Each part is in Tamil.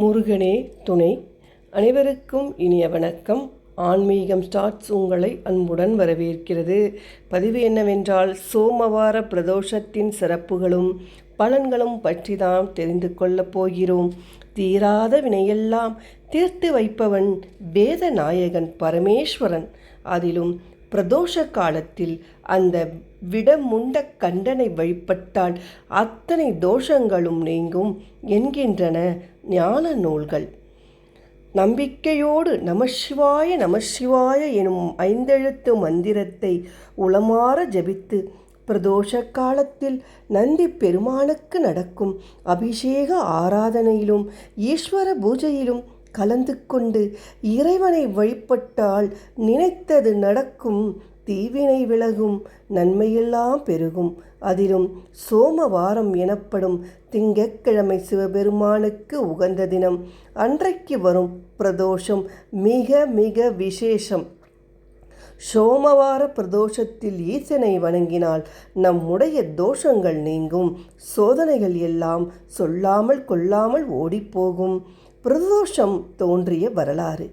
முருகனே துணை. அனைவருக்கும் இனிய வணக்கம். ஆன்மீகம் ஸ்டார்ட்ஸ் உங்களை அன்புடன் வரவேற்கிறது. பதிவு என்னவென்றால் சோமவார பிரதோஷத்தின் சிறப்புகளும் பலன்களும் பற்றி தான் தெரிந்து கொள்ளப் போகிறோம். தீராத வினையெல்லாம் தீர்த்து வைப்பவன் வேத நாயகன் பரமேஸ்வரன். அதிலும் பிரதோஷ காலத்தில் அந்த விடமுண்ட கண்டனை வழிபட்டால் அத்தனை தோஷங்களும் நீங்கும் என்கின்றன ஞான நூல்கள். நம்பிக்கையோடு நமசிவாய நமசிவாய எனும் ஐந்தெழுத்து மந்திரத்தை உளமாற ஜபித்து பிரதோஷ காலத்தில் நந்தி பெருமானுக்கு நடக்கும் அபிஷேக ஆராதனையிலும் ஈஸ்வர பூஜையிலும் கலந்து கொண்டு இறைவனை வழிபட்டால் நினைத்தது நடக்கும் தீவினை விலகும் நன்மையெல்லாம் பெருகும். அதிலும் சோமவாரம் எனப்படும் திங்கட்கிழமை சிவபெருமானுக்கு உகந்த தினம். அன்றைக்கு வரும் பிரதோஷம் மிக மிக விசேஷம். சோமவார பிரதோஷத்தில் ஈசனை வணங்கினால் நம்முடைய தோஷங்கள் நீங்கும். சோதனைகள் எல்லாம் சொல்லாமல் கொள்ளாமல் ஓடிப்போகும். பிரதோஷம் தோன்றிய வரலாறு.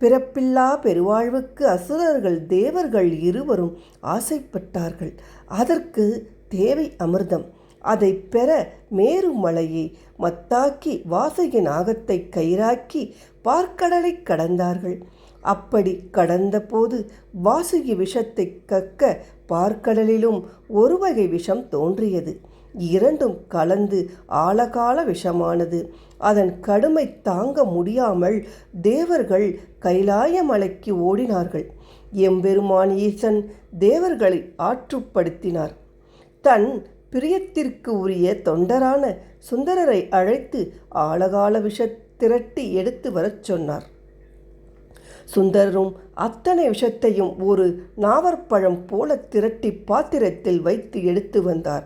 பிறப்பில்லா பெருவாழ்வுக்கு அசுரர்கள் தேவர்கள் இருவரும் ஆசைப்பட்டார்கள். அதற்கு தேவை அமிர்தம். அதை பெற மேருமலையை மத்தாக்கி வாசகி நாகத்தை கயிறாக்கி பார்க்கடலை கடந்தார்கள். அப்படி கடந்தபோது வாசுகி விஷத்தை கக்க பார்க்கடலிலும் ஒரு வகை விஷம் தோன்றியது. இரண்டும் கலந்து ஆழகால விஷமானது. அதன் கடுமை தாங்க முடியாமல் தேவர்கள் கைலாய மலைக்கு ஓடினார்கள் எம்பெருமான் ஈசன் தேவர்களை ஆற்றுப்படுத்தினார். தன் பிரியத்திற்கு உரிய தொண்டரான சுந்தரரை அழைத்து ஆழகால விஷ திரட்டி எடுத்து வரச் சொன்னார். சுந்தரரும் அத்தனை விஷத்தையும் ஒரு நாவற்பழம் போல திரட்டி பாத்திரத்தில் வைத்து எடுத்து வந்தார்.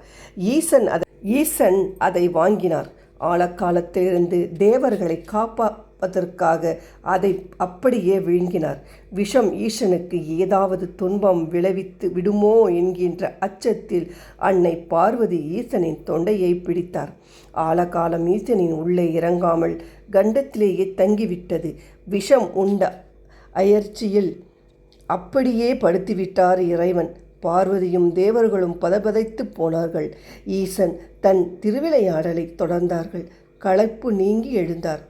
ஈசன் அதை ஈசன் அதை வாங்கினார். ஆழக்காலத்திலிருந்து தேவர்களை காப்பாப்பதற்காக அதை அப்படியே விழுங்கினார். விஷம் ஈசனுக்கு ஏதாவது துன்பம் விளைவித்து விடுமோ என்கின்ற அச்சத்தில் அன்னை பார்வதி ஈசனின் தொண்டையை பிடித்தார். ஆழகாலம் ஈசனின் உள்ளே இறங்காமல் கண்டத்திலேயே தங்கிவிட்டது. விஷம் உண்ட அயற்சியில் அப்படியே படுத்திவிட்டார் இறைவன். பார்வதியும் தேவர்களும் பதபதைத்து போனார்கள். ஈசன் தன் திருவிளையாடலை தொடர்ந்தார்கள். களைப்பு நீங்கி எழுந்தார்.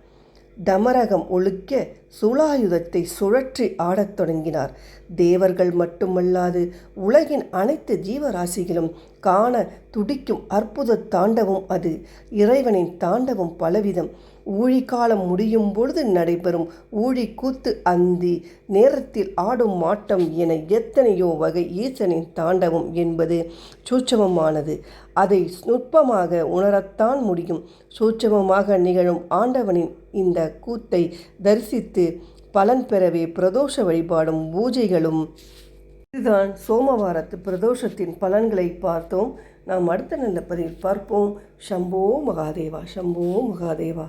தமரகம் ஒழுக்க சூலாயுதத்தை சுழற்றி ஆடத் தொடங்கினார். தேவர்கள் மட்டுமல்லாது உலகின் அனைத்து ஜீவராசிகளும் காண துடிக்கும் அற்புத தாண்டவம் அது. இறைவனின் தாண்டவம் பலவிதம். ஊழிக்காலம் முடியும் பொழுது நடைபெறும் ஊழி கூத்து அந்தி. நேரத்தில் ஆடும் மாட்டம் என எத்தனையோ வகை ஈசனின் தாண்டவம் என்பது சூட்சமமானது. அதை நுட்பமாக உணரத்தான் முடியும். சூட்சமமாக நிகழும் ஆண்டவனின் இந்த கூத்தை தரிசித்து பலன் பெறவே பிரதோஷ வழிபாடும் பூஜைகளும். இதுதான் சோமவாரத்து பிரதோஷத்தின் பலன்களை பார்த்தோம். நாம் அடுத்த நல்ல பதிவில் பார்ப்போம். சம்போ மகாதேவா சம்போ மகாதேவா.